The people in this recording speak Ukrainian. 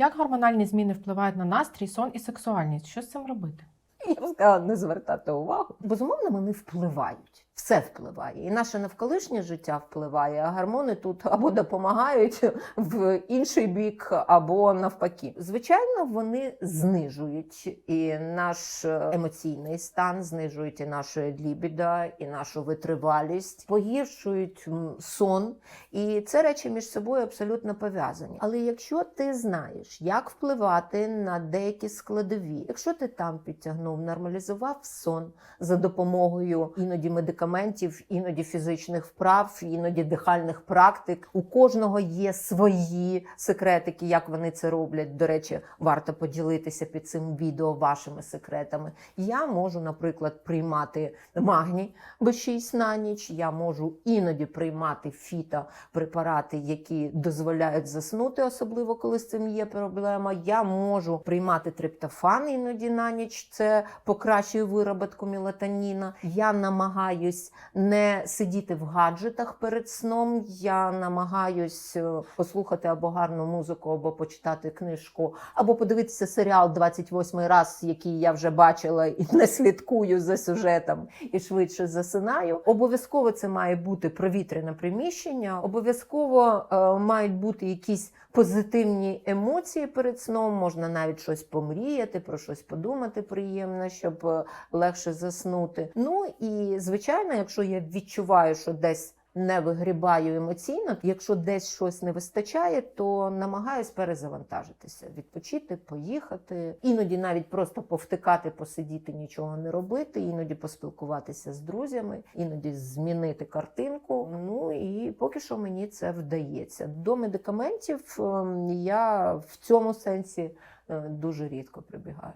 Як гормональні зміни впливають на настрій, сон і сексуальність? Що з цим робити? Я б сказала не звертати увагу. Безумовно, вони впливають. Все впливає. І наше навколишнє життя впливає, а гормони тут або допомагають в інший бік, або навпаки. Звичайно, вони знижують і наш емоційний стан, знижують і нашу лібідо, і нашу витривалість, погіршують сон. І це речі між собою абсолютно пов'язані. Але якщо ти знаєш, як впливати на деякі складові, якщо ти там підтягнув, нормалізував сон за допомогою іноді медикаментів, іноді фізичних вправ, іноді дихальних практик, у кожного є свої секретики, як вони це роблять. До речі, варто поділитися під цим відео вашими секретами. Я можу, наприклад, приймати магній B6 на ніч. Я можу іноді приймати фіто препарати, які дозволяють заснути, особливо коли з цим є проблема. Я можу приймати триптофан іноді на ніч. Це покращує вироботку мелатоніна. Я намагаюсь не сидіти в гаджетах перед сном. Я намагаюсь е, послухати або гарну музику, або почитати книжку, або подивитися серіал 28 раз, який я вже бачила і не слідкую за сюжетом і швидше засинаю. Обов'язково це має бути провітряне приміщення. Обов'язково е, мають бути якісь позитивні емоції перед сном. Можна навіть щось помріяти, про щось подумати приємне, щоб е, легше заснути. Ну і звичайно, якщо я відчуваю, що десь не вигрібаю емоційно. Якщо десь щось не вистачає, то намагаюсь перезавантажитися, відпочити, поїхати, іноді навіть просто повтикати, посидіти, нічого не робити, іноді поспілкуватися з друзями, іноді змінити картинку. Ну і поки що мені це вдається. До медикаментів ем, я в цьому сенсі е, дуже рідко прибігаю.